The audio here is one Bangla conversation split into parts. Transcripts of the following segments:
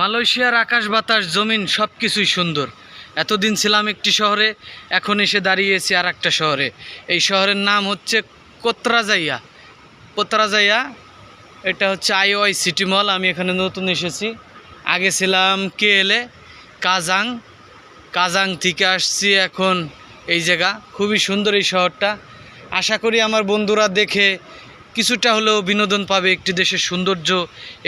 মালয়েশিয়ার আকাশ বাতাস, জমিন সব কিছুই সুন্দর। এতদিন ছিলাম একটি শহরে, এখন এসে দাঁড়িয়েছি আর একটা শহরে। এই শহরের নাম হচ্ছে কোত্রাজাইয়া। কোত্রাজাইয়া, এটা হচ্ছে আইওআই সিটি মল, আমি এখানে নতুন এসেছি। আগে ছিলাম কেএলএ, কাজাং। কাজাং থেকে আসছি এখন এই জায়গা। খুবই সুন্দর এই শহরটা। আশা করি আমার বন্ধুরা দেখে কিছুটা হলেও বিনোদন পাবে, একটি দেশের সৌন্দর্য,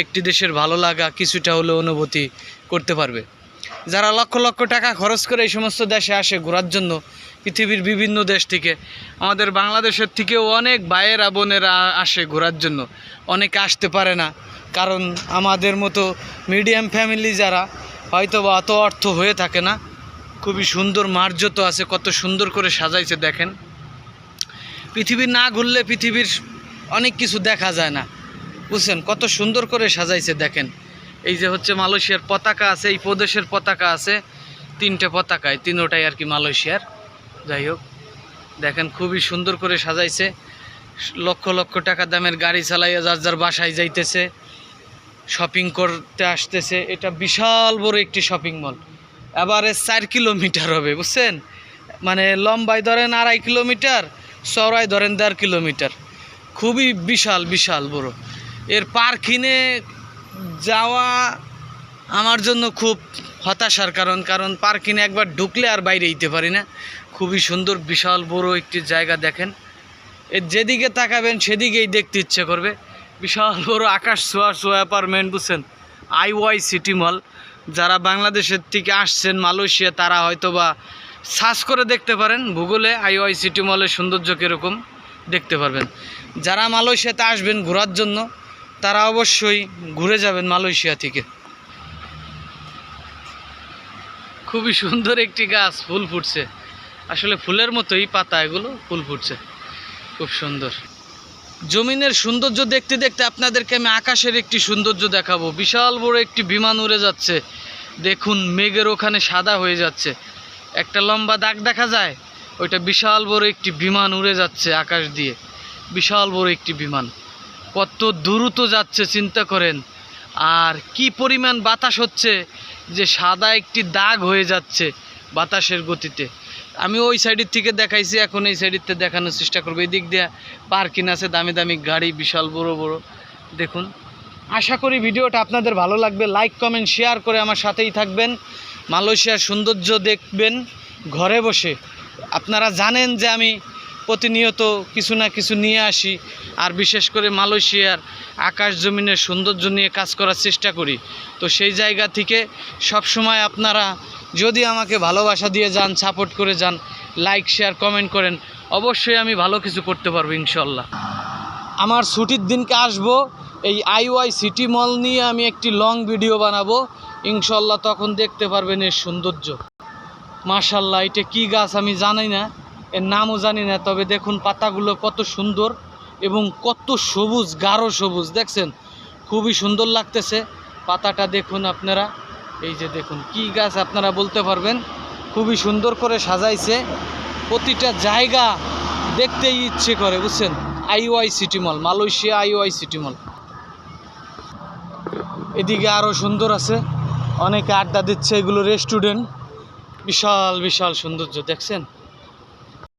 একটি দেশের ভালো লাগা, কিছুটা হলেও অনুভূতি করতে পারবে। যারা লক্ষ লক্ষ টাকা খরচ করে এই সমস্ত দেশে আসে ঘোরার জন্য, পৃথিবীর বিভিন্ন দেশ থেকে, আমাদের বাংলাদেশের থেকেও অনেক ভাইয়েরা, বোনেরা আসে ঘোরার জন্য। অনেকে আসতে পারে না, কারণ আমাদের মতো মিডিয়াম ফ্যামিলি যারা হয়তো বা অত অর্থ হয়ে থাকে না। খুবই সুন্দর মার্জত আছে, কত সুন্দর করে সাজাইছে দেখেন। পৃথিবী না ঘুরলে পৃথিবীর অনেক কিছু দেখা যায় না। বুঝছেন? কত সুন্দর করে সাজাইছে, দেখেন। এই যে হচ্ছে মালয়েশিয়ার পতাকা আছে, এই প্রদেশের পতাকা আছে, তিনটে পতাকায় তিনোটাই আর কি মালয়েশিয়ার। যাই হোক, দেখেন খুবই সুন্দর করে সাজাইছে। লক্ষ লক্ষ টাকা দামের গাড়ি চালাইয়া যার যার বাসায় যাইতেছে শপিং করতে আসতেছে। এটা বিশাল বড় একটি শপিং মল এবারে চার কিলোমিটার হবে, বুঝছেন? মানে লম্বায় ধরেন আড়াই কিলোমিটার, চওড়ায় ধরেন দেড় কিলোমিটার। খুবই বিশাল বিশাল বড়। এর পার্কিনে যাওয়া আমার জন্য খুব হতাশার কারণ কারণ পার্কিনে একবার ঢুকলে আর বাইরে যেতে পারি না। খুবই সুন্দর, বিশাল বড় একটি জায়গা দেখেন। এর যেদিকে তাকাবেন সেদিকেই দেখতে ইচ্ছে করবে। বিশাল বড় আকাশ ছোঁয়া ছোঁয়া অ্যাপার্টমেন্ট বুঝছেন? IOI city mall. যারা বাংলাদেশের থেকে আসছেন, মালয়েশিয়া, তারা হয়তো বা সার্চ করে দেখতে পারেন। ভূগোলে আইওয়াই সিটি মলের সৌন্দর্য কীরকম, দেখতে পারবেন। যারা মালয়েশিয়াতে আসবেন ঘোরার জন্য, তারা অবশ্যই ঘুরে যাবেন মালয়েশিয়া থেকে। খুবই সুন্দর একটি গাছ, ফুল ফুটছে। আসলে ফুলের মতোই পাতা এগুলো, ফুল ফুটছে। খুব সুন্দর। জমিনের সৌন্দর্য দেখতে দেখতে আপনাদেরকে আমি আকাশের একটি সৌন্দর্য দেখাবো। বিশাল বড় একটি বিমান উড়ে যাচ্ছে। দেখুন, মেঘের ওখানে সাদা হয়ে যাচ্ছে। একটা লম্বা দাগ দেখা যায়। ওইটা বিশাল বড় একটি বিমান উড়ে যাচ্ছে আকাশ দিয়ে। বিশাল বড় একটি বিমান। কত দ্রুত যাচ্ছে, চিন্তা করেন। আর কি পরিমাণ বাতাস হচ্ছে যে সাদা একটি দাগ হয়ে যাচ্ছে বাতাসের গতিতে। আমি ওই সাইডের থেকে দেখাইছি, এখন এই সাইডের দেখানোর চেষ্টা করব। এই দিক দিয়ে পার্কিং আছে, দামি দামি গাড়ি, বিশাল বড় বড়। দেখুন, আশা করি ভিডিওটা আপনাদের ভালো লাগবে। লাইক কমেন্ট শেয়ার করে আমার সাথেই থাকবেন। মালয়েশিয়ার সৌন্দর্য দেখবেন ঘরে বসে। আপনারা জানেন যে আমি প্রতিনিয়ত কিছু না কিছু নিয়ে আসি, আর বিশেষ করে মালয়েশিয়ার আকাশ জমিনের সৌন্দর্য নিয়ে কাজ করার চেষ্টা করি। তো সেই জায়গা থেকে সব সময় আপনারা যদি আমাকে ভালোবাসা দিয়ে যান সাপোর্ট করে যান লাইক শেয়ার কমেন্ট করেন, অবশ্যই আমি ভালো কিছু করতে পারব ইনশাল্লাহ আমার ছুটির দিনকে আসব, এই আইওয়াই সিটি মল নিয়ে আমি একটি লং ভিডিও বানাবো। ইনশাল্লাহ তখন দেখতে পারবেন এর সৌন্দর্য। মাশাল্লাহ এটা কি গাছ আমি জানি না। এর নামও জানি না, তবে দেখুন পাতাগুলো কত সুন্দর এবং কত সবুজ, গাঢ় সবুজ, দেখছেন? খুবই সুন্দর লাগতেছে। পাতাটা দেখুন আপনারা। এই যে দেখুন, কি গাছ আপনারা বলতে পারবেন? খুবই সুন্দর করে সাজাইছে। প্রতিটা জায়গা দেখতেই ইচ্ছে করে, বুঝছেন? IOI city mall, Malaysia IOI city mall. এদিকে আরও সুন্দর আছে। অনেকে আড্ডা দিচ্ছে এগুলো রেস্টুরেন্ট। বিশাল বিশাল সৌন্দর্য, দেখছেন?